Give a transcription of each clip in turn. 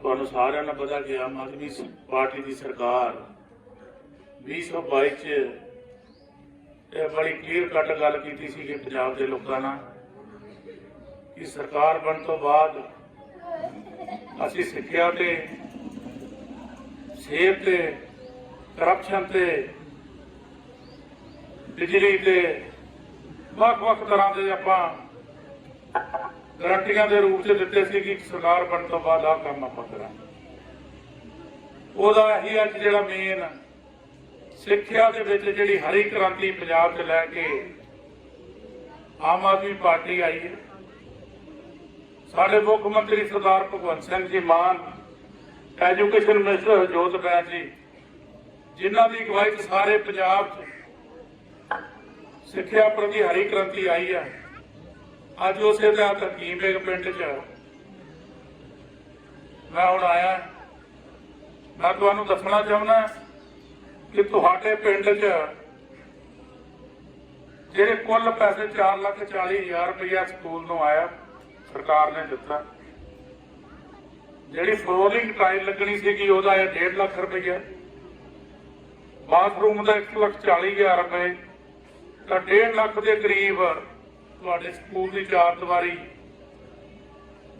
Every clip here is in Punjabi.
ਤੁਹਾਨੂੰ ਸਾਰਿਆਂ ਨੂੰ ਪਤਾ ਕਿ ਆਮ ਆਦਮੀ ਪਾਰਟੀ ਦੀ ਸਰਕਾਰ 2022 ਚ ਇਹ ਬੜੀ ਕਲੀਅਰ ਕੱਟ ਗੱਲ ਕੀਤੀ ਸੀ ਕਿ ਪੰਜਾਬ ਦੇ ਲੋਕਾਂ ਨਾਲ ਕਿ ਸਰਕਾਰ ਬਣ ਤੋਂ ਬਾਅਦ ਅਸੀਂ ਸਿੱਖਿਆ ਤੇ, ਸਿਹਤ ਤੇ ਕਰਪਸ਼ਨ ਤੇ, ਬਿਜਲੀ ਤੇ ਵੱਖ-ਵੱਖ ਤਰ੍ਹਾਂ ਦੇ ਆਪਾਂ ਗਰੰਟੀਆਂ ਦੇ ਰੂਪ 'ਚ ਦਿੱਤੇ ਸੀ ਕਿ ਸਰਕਾਰ ਬਣਨ ਤੋਂ ਬਾਅਦ ਆਹ ਕੰਮ ਆਪਾਂ ਕਰਾਂਗੇ। ਉਹਦਾ ਇਹੀ ਅੱਜ ਜਿਹੜਾ ਮੇਨ ਸਿੱਖਿਆ ਦੇ ਵਿੱਚ ਜਿਹੜੀ ਹਰੀ ਕ੍ਰਾਂਤੀ ਪੰਜਾਬ 'ਚ ਲੈ ਕੇ ਆਮ ਆਦਮੀ ਪਾਰਟੀ ਆਈ ਹੈ। ਸਾਡੇ ਮੁੱਖ ਮੰਤਰੀ ਸਰਦਾਰ ਭਗਵੰਤ ਸਿੰਘ ਜੀ ਮਾਨ ਐਜੂਕੇਸ਼ਨ ਮਿਨਿਸਟਰ ਹਰਜੋਤ ਬੈਂਸ ਜੀ, ਜਿਨ੍ਹਾਂ ਦੀ ਅਗਵਾਈ ਸਾਰੇ ਪੰਜਾਬ 'ਚ ਸਿੱਖਿਆ ਪ੍ਰਤੀ ਹਰੀ ਕ੍ਰਾਂਤੀ ਆਈ ਹੈ। ਅੱਜ ਉਸੇ ਦਾ ਹਕੀਮ ਬੇਗ ਪਿੰਡ 'ਚ। ਮੈਂ ਹੁਣ ਆਇਆ। ਮੈਂ ਤੁਹਾਨੂੰ ਦੱਸਣਾ ਚਾਹੁੰਦਾ ਕਿ ਤੁਹਾਡੇ ਪਿੰਡ 'ਚ ਜਿਹੜੇ ਕੁੱਲ ਪੈਸੇ 4 ਲੱਖ 40 ਹਜ਼ਾਰ ਰੁਪਇਆ ਸਕੂਲ ਨੂੰ ਆਇਆ, ਸਰਕਾਰ ਨੇ ਦਿੱਤਾ। ਜਿਹੜੀ ਫਲੋਰਿੰਗ ਟਾਈਲ ਲੱਗਣੀ ਸੀਗੀ, ਉਹਦਾ ਹੈ 1.5 ਲੱਖ ਰੁਪਇਆ ਬਾਥਰੂਮ ਦਾ 1 ਲੱਖ 40 ਹਜ਼ਾਰ ਰੁਪਏ। ਤਾਂ 1.5 ਲੱਖ ਦੇ ਕਰੀਬ ਤੁਹਾਡੇ ਸਕੂਲ ਦੀ ਚਾਰ ਦੀਵਾਰੀ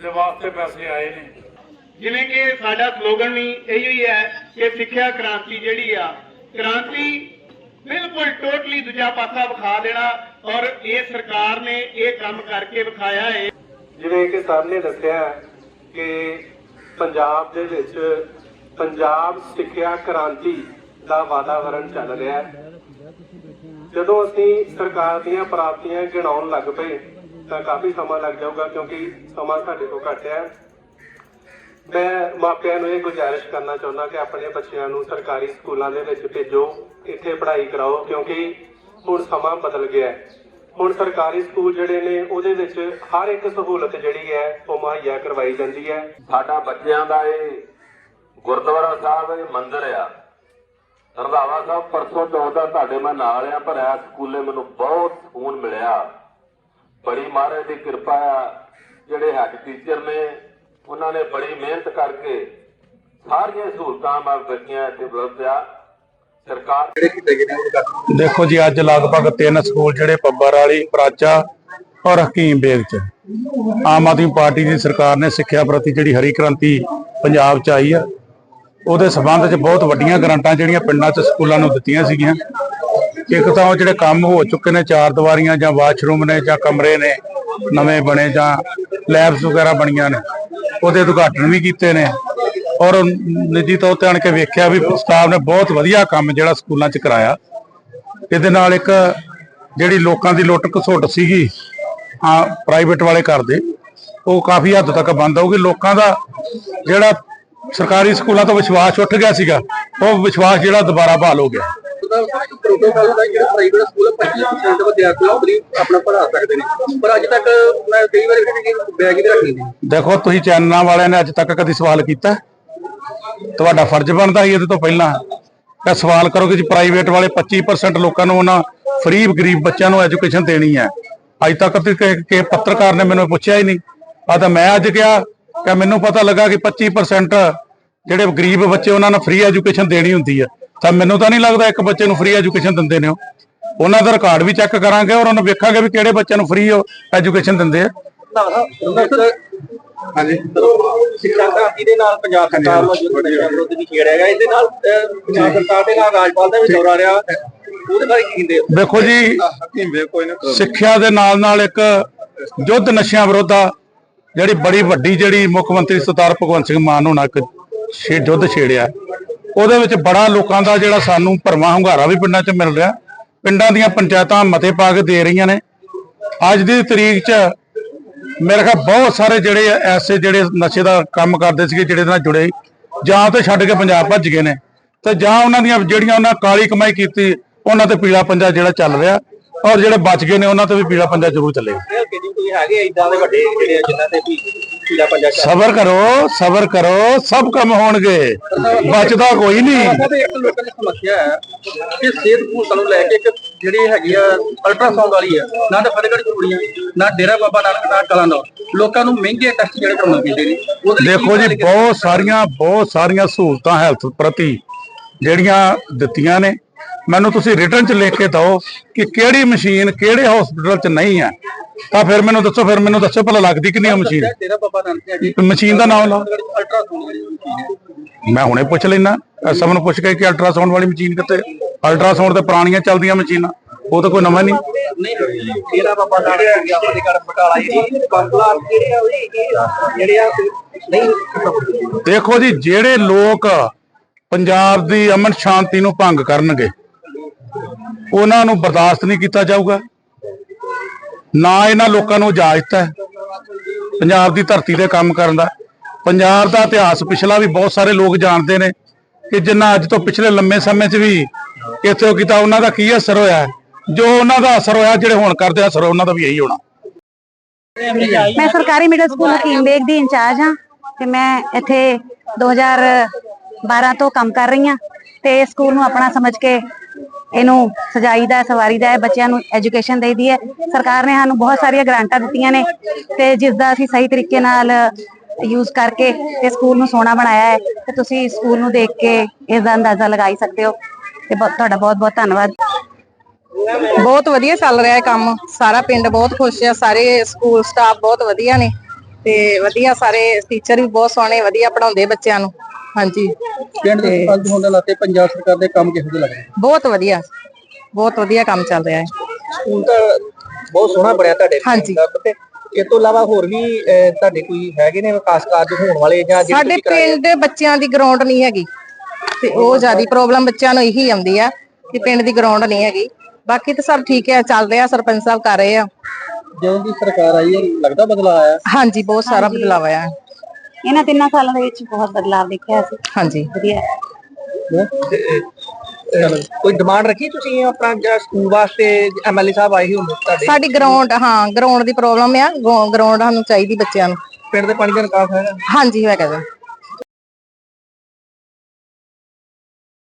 ਦੇ ਵਾਸਤੇ ਪੈਸੇ ਆਏ ਨੇ। ਜਿਵੇਂ ਕਿ ਸਾਡਾ ਸਲੋਗਨ ਵੀ ਇਹੀ ਹੀ ਹੈ ਕਿ ਸਿੱਖਿਆ ਕ੍ਰਾਂਤੀ ਜਿਹੜੀ ਆ ਕ੍ਰਾਂਤੀ ਬਿਲਕੁਲ ਟੋਟਲੀ ਦੂਜਾ ਪਾਸਾ ਵਿਖਾ ਦੇਣਾ ਔਰ ਇਹ ਸਰਕਾਰ ਨੇ ਇਹ ਕੰਮ ਕਰਕੇ ਵਿਖਾਇਆ ਹੈ। ਜਿਵੇਂ ਕਿ ਸਰ ਨੇ ਦੱਸਿਆ ਕਿ ਪੰਜਾਬ ਦੇ ਵਿੱਚ ਪੰਜਾਬ ਸਿੱਖਿਆ ਕ੍ਰਾਂਤੀ ਦਾ ਵਾਤਾਵਰਣ ਚੱਲ ਰਿਹਾ ਹੈ। ਜਦੋਂ ਅਸੀਂ ਸਰਕਾਰ ਦੀਆਂ ਪ੍ਰਾਪਤੀਆਂ ਗਿਣਾਉਣ ਲੱਗ ਪਏ, ਤਾਂ ਕਾਫੀ ਸਮਾਂ ਲੱਗ ਜਾਊਗਾ ਕਿਉਂਕਿ ਸਮਾਂ ਸਾਡੇ ਕੋਲ ਘੱਟ ਹੈ। ਮੈਂ ਮਾਪਿਆਂ ਨੂੰ ਇਹ ਗੁਜ਼ਾਰਿਸ਼ ਕਰਨਾ ਚਾਹੁੰਦਾ ਕਿ ਆਪਣੇ ਬੱਚਿਆਂ ਨੂੰ ਸਰਕਾਰੀ ਸਕੂਲਾਂ ਦੇ ਵਿੱਚ ਭੇਜੋ, ਇੱਥੇ ਪੜ੍ਹਾਈ ਕਰਾਓ, ਕਿਉਂਕਿ ਹੁਣ ਸਮਾਂ ਬਦਲ ਗਿਆ ਹੁਣ ਸਰਕਾਰੀ ਸਕੂਲ ਜਿਹੜੇ ਨੇ, ਉਹਦੇ ਵਿੱਚ ਹਰ ਇੱਕ ਸਹੂਲਤ ਜਿਹੜੀ ਹੈ, ਉਹ ਮੁਹੱਈਆ ਕਰਵਾਈ ਜਾਂਦੀ ਹੈ। ਸਾਡਾ ਬੱਚਿਆਂ ਦਾ ਇਹ ਗੁਰਦੁਆਰਾ ਸਾਹਿਬ, ਇਹ ਮੰਦਿਰ ਆ। ਰੰਧਾਵਾ ਸਾਹਿਬ ਪਰਸੋਂ ਚੌਥਾ ਤੁਹਾਡੇ ਮੈਂ ਨਾਲ ਆ ਪਰ ਸਕੂਲੇ ਮੈਨੂੰ ਬਹੁਤ ਸਕੂਨ ਮਿਲਿਆ। ਬੜੀ ਮਹਾਰਾਜ ਦੀ ਕਿਰਪਾ ਆ ਜਿਹੜੇ ਹੈਡ ਟੀਚਰ ਨੇ ਉਹਨਾਂ ਨੇ ਬੜੀ ਮਿਹਨਤ ਕਰਕੇ ਸਾਰੀਆਂ ਸਹੂਲਤਾਂ ਮੈਂ ਬੱਚਿਆਂ ਇੱਥੇ ਉਪਲਬਧ ਆ। ਸਰਕਾਰ ਦੇਖੋ ਜੀ ਅੱਜ ਲਗਭਗ ਤਿੰਨ ਸਕੂਲ ਜਿਹੜੇ ਪੱਬਰ ਵਾਲੀ ਪ੍ਰਾਚਾ ਔਰ ਹਕੀਮ ਬੇਗ ਚ। ਆਮ ਆਦਮੀ ਪਾਰਟੀ ਦੀ ਸਰਕਾਰ ਨੇ ਸਿੱਖਿਆ ਪ੍ਰਤੀ ਜਿਹੜੀ ਹਰੀ ਕ੍ਰਾਂਤੀ ਪੰਜਾਬ ਚ ਆਈ ਆ ਉਹਦੇ ਸਬੰਧ ਚ ਬਹੁਤ ਵੱਡੀਆਂ ਗਰੰਟਾਂ ਜਿਹੜੀਆਂ ਪਿੰਡਾਂ ਚ ਸਕੂਲਾਂ ਨੂੰ ਦਿੱਤੀਆਂ ਸੀਗੀਆਂ। ਇੱਕ ਤਾਂ ਉਹ ਜਿਹੜੇ ਕੰਮ ਹੋ ਚੁੱਕੇ ਨੇ, ਚਾਰ ਦੀਵਾਰੀਆਂ ਜਾਂ ਵਾਸ਼ਰੂਮ ਨੇ ਜਾਂ ਕਮਰੇ ਨੇ, ਨਵੇਂ ਬਣੇ ਜਾਂ ਲੈਬਸ ਵਗੈਰਾ ਬਣੀਆਂ ਨੇ, ਉਹਦੇ ਉਦਘਾਟਨ ਵੀ ਕੀਤੇ ਨੇ। ਔਰ ਨਿੱਜੀ ਤੌਰ ਤੇ ਆਣ ਕੇ ਵੇਖਿਆ ਵੀ ਸਟਾਫ ਨੇ ਬਹੁਤ ਵਧੀਆ ਕੰਮ ਜਿਹੜਾ ਸਕੂਲਾਂ 'ਚ ਕਰਾਇਆ। ਇਹਦੇ ਨਾਲ ਇੱਕ ਜਿਹੜੀ ਲੋਕਾਂ ਦੀ ਲੁੱਟ ਘਸੁੱਟ ਸੀਗੀ ਆ ਪ੍ਰਾਈਵੇਟ ਵਾਲੇ ਕਰਦੇ ਉਹ ਕਾਫੀ ਹੱਦ ਤੱਕ ਬੰਦ ਹੋਊਗੀ ਲੋਕਾਂ ਦਾ ਜਿਹੜਾ ਸਰਕਾਰੀ ਸਕੂਲਾਂ ਤੋਂ ਵਿਸ਼ਵਾਸ ਉੱਠ ਗਿਆ ਸੀਗਾ। ਉਹ ਵਿਸ਼ਵਾਸ ਜਿਹੜਾ ਦੁਬਾਰਾ ਬਹਾਲ ਹੋ ਗਿਆ। ਪ੍ਰੋਟੋਕਾਲ ਹੁੰਦਾ ਜਿਹੜਾ ਪ੍ਰਾਈਵੇਟ ਸਕੂਲ 25% ਵਿਦਿਆਰਥੀ ਆਪਣੀ ਆਪਣਾ ਪੜ੍ਹਾ ਸਕਦੇ ਨੇ ਪਰ ਅੱਜ ਤੱਕ ਮੈਂ ਕਈ ਵਾਰ ਕਿ ਬੈਗ ਹੀ ਰੱਖ ਲੈਂਦੇ ਦੇਖੋ, ਤੁਸੀਂ ਚੈਨਲਾਂ ਵਾਲਿਆਂ ਨੇ ਅੱਜ ਤੱਕ ਕਦੀ ਸਵਾਲ ਕੀਤਾ? ਤੁਹਾਡਾ ਫਰਜ਼ ਬਣਦਾ ਸੀ ਇਹਦੇ ਤੋਂ ਪਹਿਲਾਂ। ਕਿ ਸਵਾਲ ਕਰੋ ਕਿ ਜੀ ਪ੍ਰਾਈਵੇਟ ਵਾਲੇ 25% ਲੋਕਾਂ ਨੂੰ ਉਹਨਾਂ ਫ੍ਰੀ ਗਰੀਬ ਬੱਚਿਆਂ ਨੂੰ ਐਜੂਕੇਸ਼ਨ ਦੇਣੀ ਹੈ। ਅੱਜ ਤੱਕ ਕਿਸੇ ਪੱਤਰਕਾਰ ਨੇ ਮੈਨੂੰ ਪੁੱਛਿਆ ਹੀ ਨਹੀਂ। ਆ ਤਾਂ ਮੈਂ ਅੱਜ ਕਿਹਾ ਕਿ ਮੈਨੂੰ ਪਤਾ ਲੱਗਾ ਕਿ 25% ਜਿਹੜੇ ਗਰੀਬ ਬੱਚੇ ਉਹਨਾਂ ਨੂੰ ਫ੍ਰੀ ਐਜੂਕੇਸ਼ਨ ਦੇਣੀ ਹੁੰਦੀ ਹੈ ਤਾਂ ਮੈਨੂੰ ਤਾਂ ਨਹੀਂ ਲੱਗਦਾ ਇੱਕ ਬੱਚੇ ਨੂੰ ਫ੍ਰੀ ਐਜੂਕੇਸ਼ਨ ਦਿੰਦੇ ਨੇ ਉਹ। ਉਹਨਾਂ ਦਾ ਰਿਕਾਰਡ ਵੀ ਚੈੱਕ ਕਰਾਂਗੇ ਔਰ ਉਹਨਾਂ ਵੇਖਾਂਗੇ ਵੀ ਕਿਹੜੇ ਬੱਚਿਆਂ ਨੂੰ ਫ੍ਰੀ ਐਜੂਕੇਸ਼ਨ ਦਿੰਦੇ ਆ। ਹਾਂਜੀ। ਸਿੱਖਿਆ ਕ੍ਰਾਂਤੀ ਦੇ ਨਾਲ ਪੰਜਾਬ ਸਰਕਾਰ ਨੂੰ ਜੋ ਨਸ਼ਾ ਵਿਰੋਧ ਵੀ ਛੇੜਿਆ ਗਿਆ ਇਹਦੇ ਨਾਲ ਅਹ, ਪੰਜਾਬ ਸਰਕਾਰ ਦੇ ਨਾਲ ਰਾਜਪਾਲ ਦਾ ਵੀ ਦੌਰਾ ਰਿਹਾ। ਉਹਦੇ ਬਾਰੇ ਕੀ ਕਹਿੰਦੇ ਹੋ? ਦੇਖੋ ਜੀ ਸਿੱਖਿਆ ਦੇ ਨਾਲ ਨਾਲ ਇੱਕ ਯੁੱਧ ਨਸ਼ਿਆਂ ਵਿਰੁੱਧ ਆ। ਜਿਹੜੀ ਬੜੀ ਵੱਡੀ ਜਿਹੜੀ ਮੁੱਖ ਮੰਤਰੀ ਸਰਦਾਰ ਭਗਵੰਤ ਸਿੰਘ ਮਾਨ ਹੋਣਾ ਇੱਕ ਛੇ ਯੁੱਧ ਛੇੜਿਆ, ਉਹਦੇ ਵਿੱਚ ਬੜਾ ਲੋਕਾਂ ਦਾ ਜਿਹੜਾ ਸਾਨੂੰ ਭਰਵਾਂ ਹੁੰਗਾਰਾ ਵੀ ਪਿੰਡਾਂ 'ਚ ਮਿਲ ਰਿਹਾ। ਪਿੰਡਾਂ ਦੀਆਂ ਪੰਚਾਇਤਾਂ ਮਤੇ ਪਾ ਕੇ ਦੇ ਰਹੀਆਂ ਨੇ। ਅੱਜ ਦੀ ਤਰੀਕ 'ਚ ਮੇਰੇ ਖਿਆਲ ਬਹੁਤ ਸਾਰੇ ਜਿਹੜੇ ਐਸੇ ਜਿਹੜੇ ਨਸ਼ੇ ਦਾ ਕੰਮ ਕਰਦੇ ਸੀਗੇ ਜਿਹੜੇ ਨਾਲ ਜੁੜੇ, ਜਾਂ ਤੇ ਛੱਡ ਕੇ ਪੰਜਾਬ ਭੱਜ ਗਏ ਨੇ। ਤੇ ਜਾਂ ਉਹਨਾਂ ਦੀਆਂ ਜਿਹੜੀਆਂ ਉਹਨਾਂ ਕਾਲੀ ਕਮਾਈ ਕੀਤੀ, ਉਹਨਾਂ ਤੇ ਪੀਲਾ ਪੰਜਾ ਜਿਹੜਾ ਚੱਲ ਰਿਹਾ। ਔਰ ਜਿਹੜੇ ਬਚ ਗਏ ਨੇ ਉਹਨਾਂ ਤੇ ਵੀ ਪੀਲਾ ਪੰਜਾ ਜ਼ਰੂਰ ਚੱਲੇਗਾ। ਸਬਰ ਕਰੋ ਸਬਰ ਕਰੋ ਸਭ ਕੰਮ ਹੋਣਗੇ। ਬਚਦਾ ਕੋਈ ਨਹੀਂ। ਇੱਕ ਲੋਕਾਂ ਦੀ ਸਮੱਸਿਆ ਹੈ ਕਿ ਸਿਹਤ ਸਹੂਲਤਾਂ ਨੂੰ ਲੈ ਕੇ ਇੱਕ ਜਿਹੜੀ ਹੈਗੀ ਆ ਅਲਟਰਾਸਾਊਂਡ ਵਾਲੀ ਆ ਨਾ ਤਾਂ ਫਤਿਹਗੜ੍ਹ ਚੂੜੀਆਂ ਨਾ ਡੇਰਾ ਬਾਬਾ ਨਾਨਕ ਨਾ ਕਲਾਨੌਰ ਲੋਕਾਂ ਨੂੰ ਮਹਿੰਗੇ ਟੈਸਟ ਜਿਹੜੇ ਕਰਾਉਣੇ ਪੈਂਦੇ ਨੇ ਉਹਦੇ ਲਈ ਦੇਖੋ ਜੀ ਬਹੁਤ ਸਾਰੀਆਂ ਬਹੁਤ ਸਾਰੀਆਂ ਸਹੂਲਤਾਂ ਹੈਲਥ ਪ੍ਰਤੀ ਜਿਹੜੀਆਂ ਦਿੱਤੀਆਂ ਨੇ ਮੈਨੂੰ ਤੁਸੀਂ ਰਿਟਰਨ ਚ ਲਿਖ ਕੇ ਦਿਓ ਕਿ ਕਿਹੜੀ ਮਸ਼ੀਨ ਕਿਹੜੇ ਹਸਪੀਟਲ ਚ ਨਹੀਂ ਹੈ। ਤਾਂ ਫਿਰ ਮੈਨੂੰ ਦੱਸੋ ਫਿਰ ਮੈਨੂੰ ਦੱਸੋ ਭਲਾ ਲੱਗਦੀ ਕਿ ਨਹੀਂ ਉਹ ਮਸ਼ੀਨ। ਡੇਰਾ ਬਾਬਾ ਨਾਨਕ ਹੈ ਜੀ। ਮਸ਼ੀਨ ਦਾ ਨਾਮ ਮਸ਼ੀਨ ਹੈ। ਮੈਂ ਹੁਣੇ ਪੁੱਛ ਲੈਣਾ ਸਭ ਨੂੰ ਪੁੱਛ ਕੇ ਕਿ ਅਲਟਰਾਸਾਊਂਡ ਵਾਲੀ ਮਸ਼ੀਨ ਕਿੱਥੇ? ਅਲਟਰਾਸਾਊਂਡ ਤੇ ਪੁਰਾਣੀਆਂ ਚੱਲਦੀਆਂ ਮਸ਼ੀਨਾਂ ਉਹ ਤਾਂ ਕੋਈ ਨਵਾਂ ਨਹੀਂ। ਨਹੀਂ ਡੇਰਾ ਬਾਬਾ ਨਾਨਕ ਹੋ ਗਿਆ ਫਤਿਹਗੜ੍ਹ ਬਟਾਲਾ ਜੀ। ਬੰਗਲਾ ਜਿਹੜੇ ਆ ਉਹ ਜਿਹੜੇ ਆ ਨਹੀਂ ਦੇਖੋ ਜੀ ਜਿਹੜੇ ਲੋਕ ਪੰਜਾਬ ਦੀ ਅਮਨ ਸ਼ਾਂਤੀ ਨੂੰ ਭੰਗ ਕਰਨਗੇ। ਉਹਨਾਂ ਨੂੰ ਬਰਦਾਸ਼ਤ ਨਹੀਂ ਕੀਤਾ ਜਾਊਗਾ। ਨਾ ਇਹਨਾਂ ਲੋਕਾਂ ਨੂੰ ਇਜਾਜ਼ਤ ਹੈ। ਪੰਜਾਬ ਦੀ ਧਰਤੀ ਤੇ ਕੰਮ ਕਰਨ ਦਾ। ਪੰਜਾਬ ਦਾ ਇਤਿਹਾਸ ਪਿਛਲਾ ਵੀ ਬਹੁਤ ਸਾਰੇ ਲੋਕ ਜਾਣਦੇ ਨੇ ਕਿ ਜਿੰਨਾ ਅੱਜ ਤੋਂ ਪਿਛਲੇ ਲੰਮੇ ਸਮੇਂ 'ਚ ਵੀ ਇੱਥੇ ਕੀਤਾ, ਉਹਨਾਂ ਦਾ ਕੀ ਅਸਰ ਹੋਇਆ ਜੋ ਉਹਨਾਂ ਦਾ ਅਸਰ ਹੋਇਆ, ਜਿਹੜੇ ਹੁਣ ਕਰਦੇ ਅਸਰ ਉਹਨਾਂ ਦਾ ਵੀ ਇਹੀ ਹੋਣਾ। ਮੈਂ ਸਰਕਾਰੀ ਮਿਡਲ ਸਕੂਲ ਹਕੀਮ ਬੇਗ ਦੀ ਇੰਚਾਰਜ ਹਾਂ ਤੇ ਮੈਂ ਇੱਥੇ 2012 ਤੋਂ ਕੰਮ ਕਰ ਰਹੀ ਹਾਂ ਤੇ ਸਕੂਲ ਨੂੰ ਆਪਣਾ ਸਮਝ ਕੇ ਇਹਨੂੰ ਸਜਾਈਦਾ ਸਵਾਰੀਦਾ ਹੈ ਬੱਚਿਆਂ ਨੂੰ ਐਜੂਕੇਸ਼ਨ ਦੇਈਦੀ ਹੈ। ਸਰਕਾਰ ਨੇ ਸਾਨੂੰ ਬਹੁਤ ਸਾਰੀਆਂ ਗ੍ਰਾਂਟਾਂ ਦਿੱਤੀਆਂ ਨੇ ਤੇ ਜਿਸ ਦਾ ਅਸੀਂ ਸਹੀ ਤਰੀਕੇ ਨਾਲ ਯੂਜ਼ ਕਰਕੇ ਤੇ ਸਕੂਲ ਨੂੰ ਸੋਹਣਾ ਬਣਾਇਆ ਹੈ ਤੇ ਤੁਸੀਂ ਸਕੂਲ ਨੂੰ ਦੇਖ ਕੇ ਇਸ ਦਾ ਅੰਦਾਜ਼ਾ ਲਗਾਈ ਸਕਦੇ ਹੋ ਤੇ ਤੁਹਾਡਾ ਬਹੁਤ ਬਹੁਤ ਧੰਨਵਾਦ। ਬਹੁਤ ਵਧੀਆ ਚੱਲ ਰਿਹਾ ਹੈ ਕੰਮ। ਸਾਰਾ ਪਿੰਡ ਬਹੁਤ ਖੁਸ਼ ਹੈ ਸਾਰੇ ਸਕੂਲ ਸਟਾਫ ਬਹੁਤ ਵਧੀਆ ਨੇ। ਤੇ ਵਧੀਆ ਸਾਰੇ ਟੀਚਰ ਵੀ ਬਹੁਤ ਸੋਹਣੇ ਵਧੀਆ ਪੜਾਉਂਦੇ ਬੱਚਿਆਂ ਨੂੰ। ਹਾਂਜੀ। ਪਿੰਡ ਦੇ ਸਰਪੰਚ ਹੋਣ ਦੇ ਨਾਤੇ ਪੰਜਾਬ ਸਰਕਾਰ ਦੇ ਕੰਮ ਕਿਹੋ ਜਿਹੇ ਲੱਗਦੇ ਬਹੁਤ ਵਧੀਆ। ਬਹੁਤ ਵਧੀਆ ਕੰਮ ਚੱਲ ਰਿਹਾ ਹੈ। ਸਕੂਲ ਤਾਂ ਬਹੁਤ ਸੋਹਣਾ ਬਣਿਆ ਤੁਹਾਡੇ ਹਾਂਜੀ। ਦਾ ਤੇ ਇਲਾਵਾ ਹੋਰ ਵੀ ਤੁਹਾਡੇ ਕੋਈ ਹੈਗੇ ਨੇ ਵਿਕਾਸ ਕਾਰਜ ਹੋਣ ਵਾਲੇ ਜਾਂ ਸਾਡੇ? ਪਿੰਡ ਦੇ ਬੱਚਿਆਂ ਦੀ ਗਰਾਊਂਡ ਨਹੀਂ ਹੈਗੀ। ਤੇ ਉਹ ਜਿਆਦੀ ਪ੍ਰੋਬਲਮ ਬੱਚਿਆਂ ਨੂੰ ਇਹੀ ਆਉਂਦੀ ਆ ਕਿ ਪਿੰਡ ਦੀ ਗਰਾਊਂਡ ਨਹੀਂ ਹੈਗੀ। ਬਾਕੀ ਤਾਂ ਸਭ ਠੀਕ ਹੈ ਚੱਲ ਰਿਹਾ ਸਰਪੰਚ ਸਾਹਿਬ ਕਰ ਰਹੇ ਆ। ਜਦੋਂ ਦੀ ਸਰਕਾਰ ਆਈ ਹੈ ਲੱਗਦਾ ਬਦਲਾਅ ਆਇਆ? ਹਾਂਜੀ ਬਹੁਤ ਸਾਰਾ ਬਦਲਾਅ ਆਇਆ। ਹੈ ਇਹਨਾਂ ਤਿੰਨਾਂ ਸਾਲਾਂ ਦੇ ਵਿੱਚ ਬਹੁਤ ਬਦਲਾਅ ਦੇਖਿਆ ਅਸੀਂ ਹਾਂਜੀ। ਵਧੀਆ। ਹੈਂ? ਤੇ, ਅਹ, ਕੋਈ ਡਿਮਾਂਡ ਰੱਖੀ ਤੁਸੀਂ ਆਪਣਾ ਜਿਹੜਾ ਸਕੂਲ ਵਾਸਤੇ ਐਮਐਲਏ ਸਾਹਿਬ ਆਏ ਸੀ ਹੁਣ ਤੁਹਾਡੇ? ਸਾਡੀ ਗਰਾਊਂਡ ਹਾਂ ਗਰਾਊਂਡ ਦੀ ਪ੍ਰੋਬਲਮ ਆ। ਗਰਾਊਂਡ ਸਾਨੂੰ ਚਾਹੀਦੀ ਬੱਚਿਆਂ ਨੂੰ। ਪਿੰਡ ਦੇ ਪਾਣੀ ਦਾ ਨਿਕਾਸ ਹੈਗਾ? ਹਾਂਜੀ ਹੈਗਾ ਜੀ।